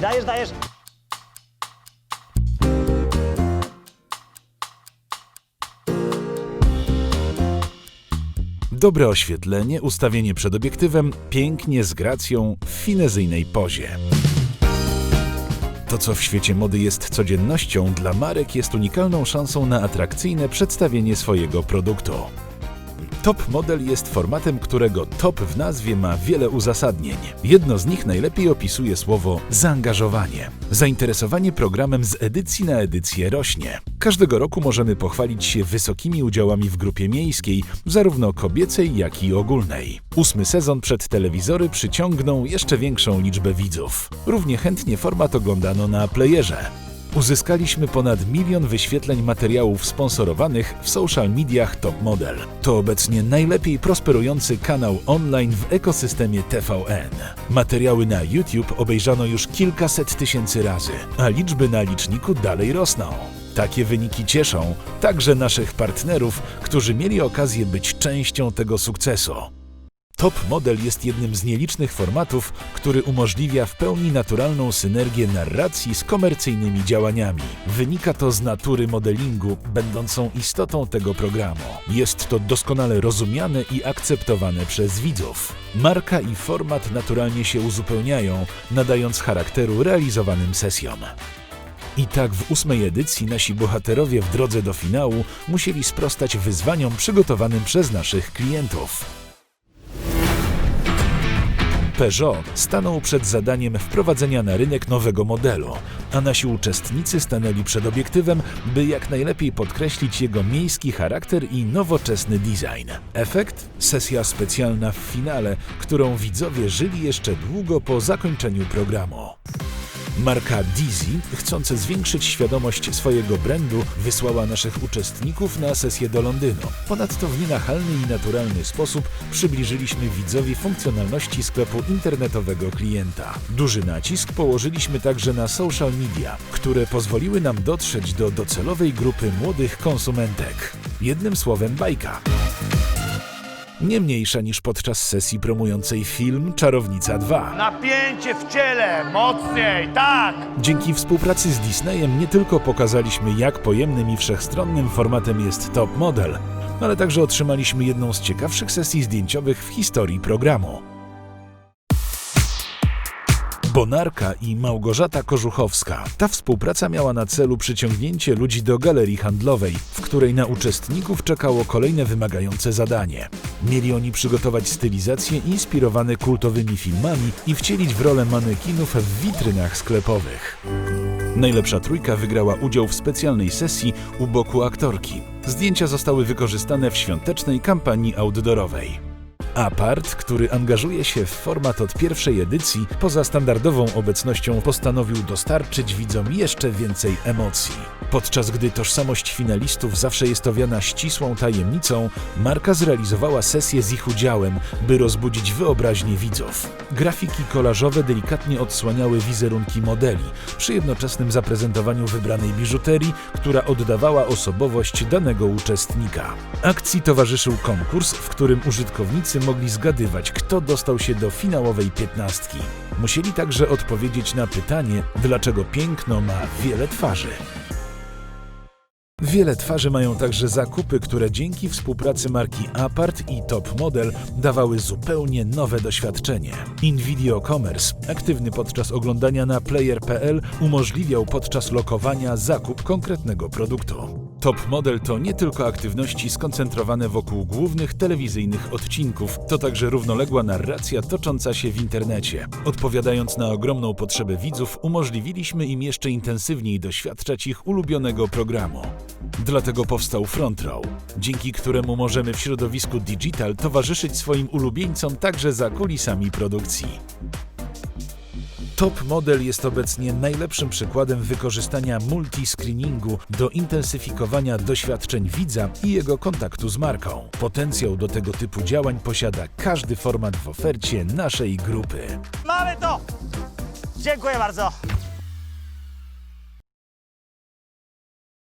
Dajesz, dajesz. Dobre oświetlenie, ustawienie przed obiektywem, pięknie, z gracją, w finezyjnej pozie. To, co w świecie mody jest codziennością, dla marek jest unikalną szansą na atrakcyjne przedstawienie swojego produktu. Top Model jest formatem, którego top w nazwie ma wiele uzasadnień. Jedno z nich najlepiej opisuje słowo zaangażowanie. Zainteresowanie programem z edycji na edycję rośnie. Każdego roku możemy pochwalić się wysokimi udziałami w grupie miejskiej, zarówno kobiecej, jak i ogólnej. Ósmy sezon przed telewizory przyciągnął jeszcze większą liczbę widzów. Równie chętnie format oglądano na playerze. Uzyskaliśmy ponad milion wyświetleń materiałów sponsorowanych w social mediach Top Model. To obecnie najlepiej prosperujący kanał online w ekosystemie TVN. Materiały na YouTube obejrzano już kilkaset tysięcy razy, a liczby na liczniku dalej rosną. Takie wyniki cieszą także naszych partnerów, którzy mieli okazję być częścią tego sukcesu. Top Model jest jednym z nielicznych formatów, który umożliwia w pełni naturalną synergię narracji z komercyjnymi działaniami. Wynika to z natury modelingu, będącą istotą tego programu. Jest to doskonale rozumiane i akceptowane przez widzów. Marka i format naturalnie się uzupełniają, nadając charakteru realizowanym sesjom. I tak w ósmej edycji nasi bohaterowie w drodze do finału musieli sprostać wyzwaniom przygotowanym przez naszych klientów. Peugeot stanął przed zadaniem wprowadzenia na rynek nowego modelu, a nasi uczestnicy stanęli przed obiektywem, by jak najlepiej podkreślić jego miejski charakter i nowoczesny design. Efekt? Sesja specjalna w finale, którą widzowie żyli jeszcze długo po zakończeniu programu. Marka Dizzy, chcąc zwiększyć świadomość swojego brandu, wysłała naszych uczestników na sesję do Londynu. Ponadto w nienachalny i naturalny sposób przybliżyliśmy widzowi funkcjonalności sklepu internetowego klienta. Duży nacisk położyliśmy także na social media, które pozwoliły nam dotrzeć do docelowej grupy młodych konsumentek. Jednym słowem bajka. Nie mniejsza niż podczas sesji promującej film Czarownica 2. Napięcie w ciele, mocniej, tak! Dzięki współpracy z Disneyem nie tylko pokazaliśmy, jak pojemnym i wszechstronnym formatem jest Top Model, ale także otrzymaliśmy jedną z ciekawszych sesji zdjęciowych w historii programu. Bonarka i Małgorzata Kożuchowska. Ta współpraca miała na celu przyciągnięcie ludzi do galerii handlowej, w której na uczestników czekało kolejne wymagające zadanie. Mieli oni przygotować stylizacje inspirowane kultowymi filmami i wcielić w rolę manekinów w witrynach sklepowych. Najlepsza trójka wygrała udział w specjalnej sesji u boku aktorki. Zdjęcia zostały wykorzystane w świątecznej kampanii outdoorowej. Apart, który angażuje się w format od pierwszej edycji, poza standardową obecnością postanowił dostarczyć widzom jeszcze więcej emocji. Podczas gdy tożsamość finalistów zawsze jest owiana ścisłą tajemnicą, marka zrealizowała sesję z ich udziałem, by rozbudzić wyobraźnię widzów. Grafiki kolażowe delikatnie odsłaniały wizerunki modeli, przy jednoczesnym zaprezentowaniu wybranej biżuterii, która oddawała osobowość danego uczestnika. Akcji towarzyszył konkurs, w którym użytkownicy mogli zgadywać, kto dostał się do finałowej piętnastki. Musieli także odpowiedzieć na pytanie, dlaczego piękno ma wiele twarzy. Wiele twarzy mają także zakupy, które dzięki współpracy marki Apart i Top Model dawały zupełnie nowe doświadczenie. InVideo Commerce, aktywny podczas oglądania na player.pl, umożliwiał podczas lokowania zakup konkretnego produktu. Top Model to nie tylko aktywności skoncentrowane wokół głównych telewizyjnych odcinków, to także równoległa narracja tocząca się w internecie. Odpowiadając na ogromną potrzebę widzów, umożliwiliśmy im jeszcze intensywniej doświadczać ich ulubionego programu. Dlatego powstał Front Row, dzięki któremu możemy w środowisku digital towarzyszyć swoim ulubieńcom także za kulisami produkcji. Top Model jest obecnie najlepszym przykładem wykorzystania multiscreeningu do intensyfikowania doświadczeń widza i jego kontaktu z marką. Potencjał do tego typu działań posiada każdy format w ofercie naszej grupy. Mamy to! Dziękuję bardzo.